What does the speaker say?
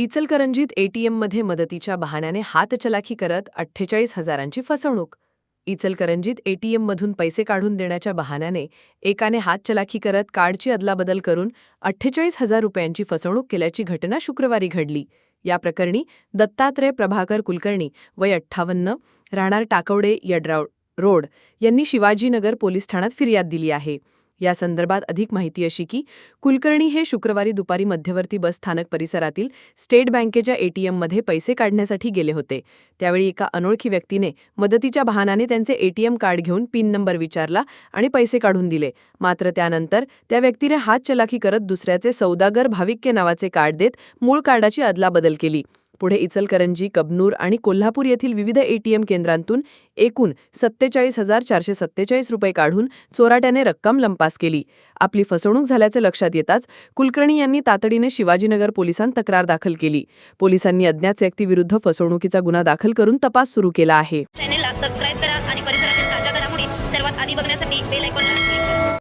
इचलकरंजीत एटीएममध्ये मदतीच्या बहाण्याने हातचलाखी करत अठ्ठेचाळीस हजारांची फसवणूक. इचलकरंजीत एटीएममधून पैसे काढून देण्याच्या बहाण्याने एकाने हातचलाखी करत कार्डची अदलाबदल करून अठ्ठेचाळीस हजार रुपयांची फसवणूक केल्याची घटना शुक्रवारी घडली. या प्रकरणी दत्तात्रय प्रभाकर कुलकर्णी वय अठ्ठावन्न राहणार टाकवडे यड्राव रोड यांनी शिवाजीनगर पोलीस ठाण्यात फिर्याद दिली आहे. या संदर्भात अधिक माहिती अशी की कुलकर्णी हे शुक्रवारी दुपारी मध्यवर्ती बस स्थानक परिसरातील स्टेट बँकेच्या एटीएममध्ये पैसे काढण्यासाठी गेले होते. त्यावेळी एका अनोळखी व्यक्तीने मदतीच्या बहानाने त्यांचे एटीएम कार्ड घेऊन पिन नंबर विचारला आणि पैसे काढून दिले. मात्र त्यानंतर त्या व्यक्तीने हात चलाखी करत दुसऱ्याचे सौदागर भाविक्य नावाचे कार्ड देत मूळ कार्डाची अदलाबदल केली. पुढे इचलकरंजी कबनूर आणि कोल्हापूर येथील विविध एटीएम केंद्रांतून एकूण सत्तेचाळीस हजार चारशे सत्तेचाळीस रुपये काढून चोराट्याने रक्कम लंपास केली. आपली फसवणूक झाल्याचे लक्षात येताच कुलकर्णी यांनी तातडीने शिवाजीनगर पोलिसांत तक्रार दाखल केली. पोलिसांनी अज्ञात व्यक्तीविरुद्ध फसवणुकीचा गुन्हा दाखल करून तपास सुरू केला आहे. चॅनेलला सबस्क्राईब करा आणि परिसरातील ताज्या घडामोडी सर्वात आधी बघण्यासाठी बेल आयकॉन